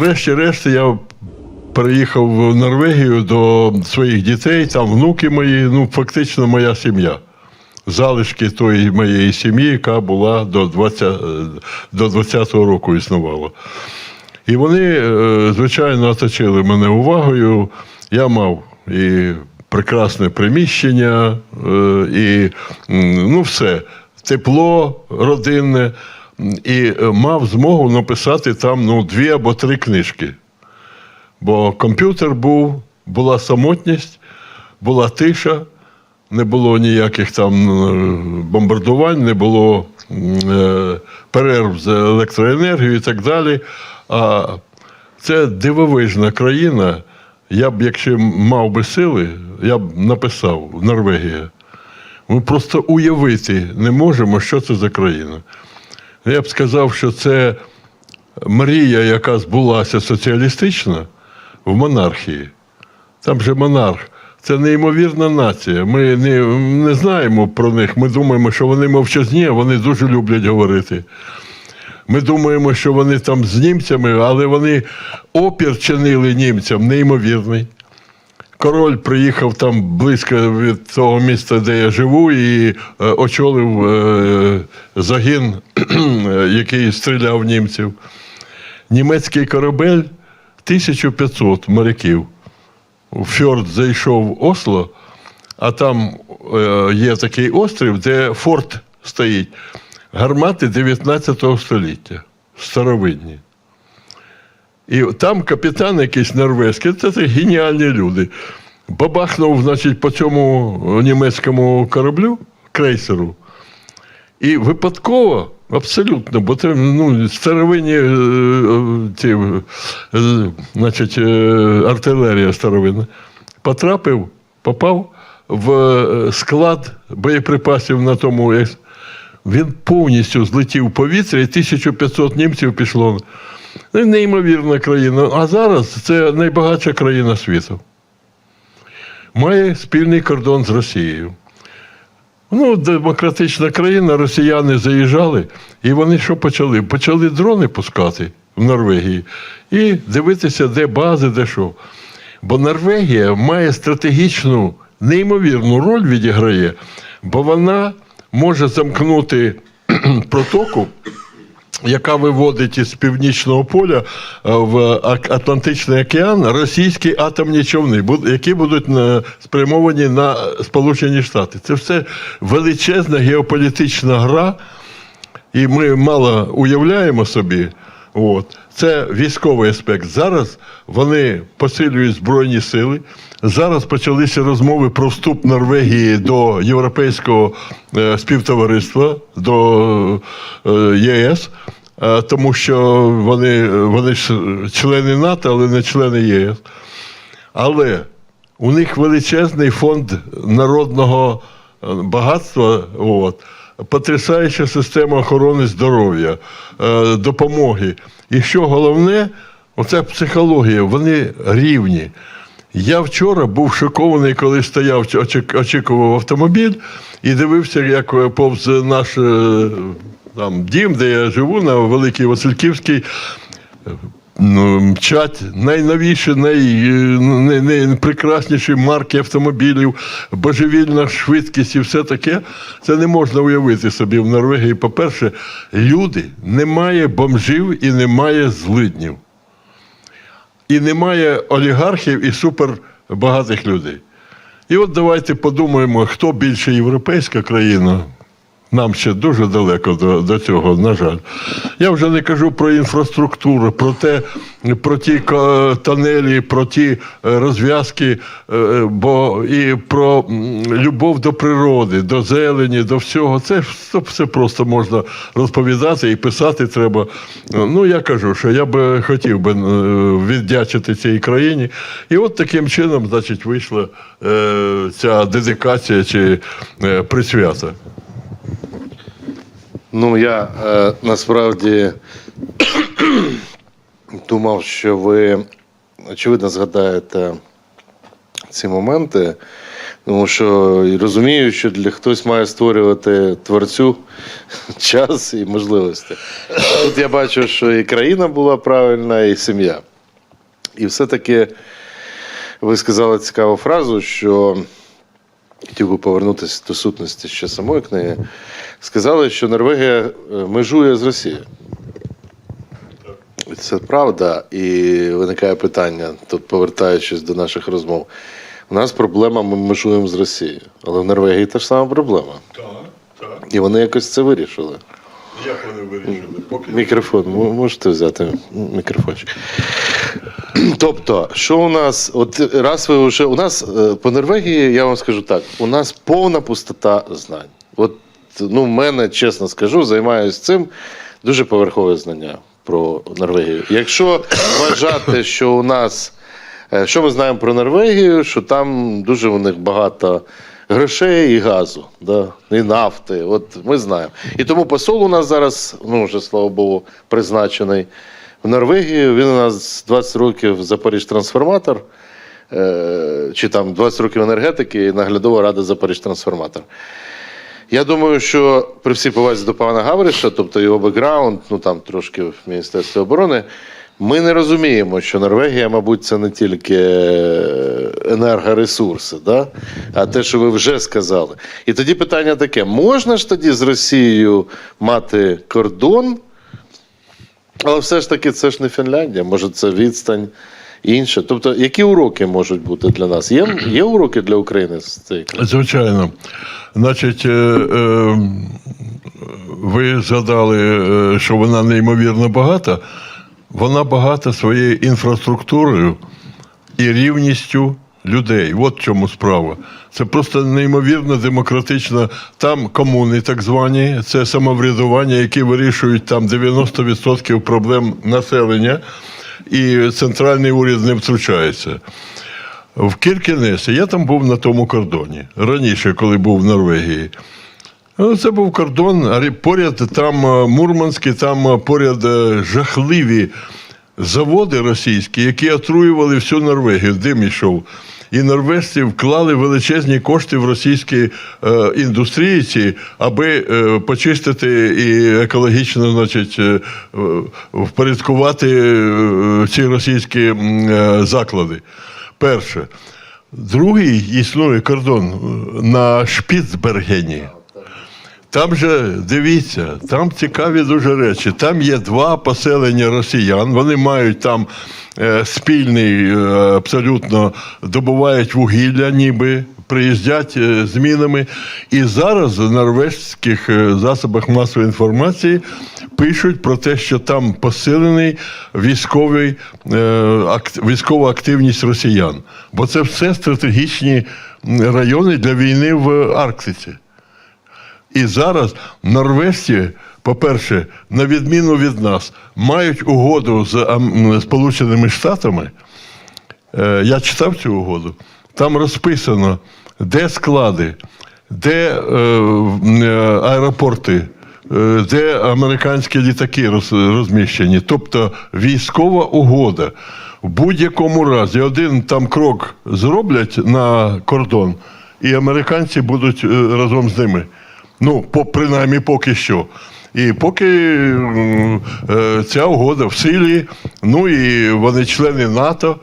врешті-решт я переїхав в Норвегію до своїх дітей, там внуки мої, ну фактично моя сім'я. Залишки тої моєї сім'ї, яка була до 20, е, до 20-го року існувала. І вони, е, звичайно, оточили мене увагою. Я мав і прекрасне приміщення, е, і ну, все, тепло родинне, і е, мав змогу написати там ну, дві або три книжки. Бо комп'ютер був, була самотність, була тиша, не було ніяких там е, бомбардувань, не було е, перерв з електроенергією і так далі. А це дивовижна країна. Я б, якщо мав би сили, я б написав Норвегія. Ми просто уявити не можемо, що це за країна. Я б сказав, що це мрія, яка збулася соціалістична в монархії. Там же монарх. Це неймовірна нація. Ми не, не знаємо про них. Ми думаємо, що вони мовчазні, а вони дуже люблять говорити. Ми думаємо, що вони там з німцями, але вони опір чинили німцям неймовірний. Король приїхав там близько від того міста, де я живу, і е, очолив е, загін, який стріляв німців. Німецький корабель 1500 моряків. У фьорд зайшов Осло, а там е, є такий острів, де форт стоїть. Гармати 19 століття, старовинні. І там капітан якийсь норвезький, це, геніальні люди. Бабахнув, значить, по цьому німецькому кораблю, крейсеру. І випадково, абсолютно, бо це ну, старовинні е, ті, е, значить, е, артилерія старовинна, потрапив, попав в склад боєприпасів на тому. Він повністю злетів в повітря, і 1500 німців пішло. Неймовірна країна. А зараз це найбагатша країна світу. Має спільний кордон з Росією. Ну, демократична країна, росіяни заїжджали, і вони що почали? Почали дрони пускати в Норвегії і дивитися, де бази, де що. Бо Норвегія має стратегічну, неймовірну роль відіграє, бо вона може замкнути протоку, яка виводить із північного поля е, в Атлантичний океан російські атомні човни, які будуть спрямовані на Сполучені Штати. Це все величезна геополітична гра, і ми мало уявляємо собі. От. Це військовий аспект. Зараз вони посилюють Збройні сили. Зараз почалися розмови про вступ Норвегії до Європейського е, співтовариства, до е, ЄС, е, тому що вони, вони ж члени НАТО, але не члени ЄС. Але у них величезний фонд народного багатства, от, потрясаюча система охорони здоров'я, е, допомоги. І що головне, оця психологія, вони рівні. Я вчора був шокований, коли стояв, очікував автомобіль і дивився, як е, повз наш е, там, дім, де я живу, на Великій Васильківській, мчать найновіші, най, най, найпрекрасніші марки автомобілів, божевільна швидкість і все таке. Це не можна уявити собі в Норвегії. По-перше, люди немає бомжів і немає злиднів. І немає олігархів і супербагатих людей. І от давайте подумаємо, хто більше європейська країна. Нам ще дуже далеко до, до цього, на жаль. Я вже не кажу про інфраструктуру, про те, про ті тонелі, про ті е, розв'язки, е, бо і про любов до природи, до зелені, до всього. Це все просто можна розповідати і писати треба. Ну, я кажу, що я би хотів би е, віддячити цій країні. І от таким чином, значить, вийшла ця дедикація чи присвята. Ну, я е, насправді думав, що ви очевидно згадаєте ці моменти, тому що розумію, що для хтось має створювати творцю час і можливості. Тут я бачу, що і країна була правильна, і сім'я. І все-таки ви сказали цікаву фразу, що хотів би повернутися до сутності ще самої книги. Сказали, що Норвегія е, межує з Росією. Це правда, і виникає питання, тут повертаючись до наших розмов. У нас проблема, ми межуємо з Росією, але в Норвегії та ж сама проблема. Так, так. І вони якось це вирішили. Як вони вирішили? Поки Мікрофон, можете взяти мікрофончик. Тобто, що у нас, от раз ви вже у нас е, по Норвегії, я вам скажу так: у нас повна пустота знань. От ну, мене, чесно скажу, займаюся цим дуже поверхове знання про Норвегію. Якщо вважати, що у нас, е, що ми знаємо про Норвегію, що там дуже у них багато грошей і газу, да, і нафти. От ми знаємо. І тому посол у нас зараз, ну вже слава Богу, призначений в Норвегію. Він у нас 20 років Запоріж трансформатор. е, Чи там 20 років енергетики і наглядова рада Запоріж трансформатор. Я думаю, що при всій повазі до пана Гавриша, тобто його бекграунд, ну там трошки в Міністерстві оборони, ми не розуміємо, що Норвегія, мабуть, це не тільки енергоресурси, да? а те, що ви вже сказали. І тоді питання таке: можна ж тоді з Росією мати кордон? Але все ж таки це ж не Фінляндія, може це відстань інша. Тобто, які уроки можуть бути для нас? Є, є уроки для України з цієї країни? Звичайно. Значить, е, е, ви згадали, е, що вона неймовірно багата. Вона багата своєю інфраструктурою і рівністю людей. От в чому справа. Це просто неймовірно демократично. Там комуни, так звані, це самоврядування, які вирішують там 90% проблем населення, і центральний уряд не втручається. В Кіркінесі я там був на тому кордоні раніше, коли був в Норвегії. Ну, Це був кордон, а поряд там е, Мурманський, там е, поряд е, жахливі заводи російські, які отруювали всю Норвегію, дим ішов. І норвежці вклали величезні кошти в російські е, індустрії, ці, аби е, почистити і екологічно, значить, е, впорядкувати е, ці російські е, заклади. Перше. Другий існує кордон е, на Шпіцбергені. Там же дивіться, там цікаві дуже речі. Там є два поселення росіян. Вони мають там е, спільний, е, абсолютно добувають вугілля, ніби приїздять е, з мінами. І зараз в норвезьких е, засобах масової інформації пишуть про те, що там посилений військовий, е, акт, військова активність росіян. Бо це все стратегічні райони для війни в Арктиці. І зараз норвежці, по-перше, на відміну від нас, мають угоду з Сполученими Штатами. Е, Я читав цю угоду. Там розписано, де склади, де е, е, аеропорти, де американські літаки розміщені. Тобто військова угода. В будь-якому разі один там крок зроблять на кордон, і американці будуть разом з ними. Ну, по, принаймні поки що. І поки е, ця угода в силі, ну і вони члени НАТО,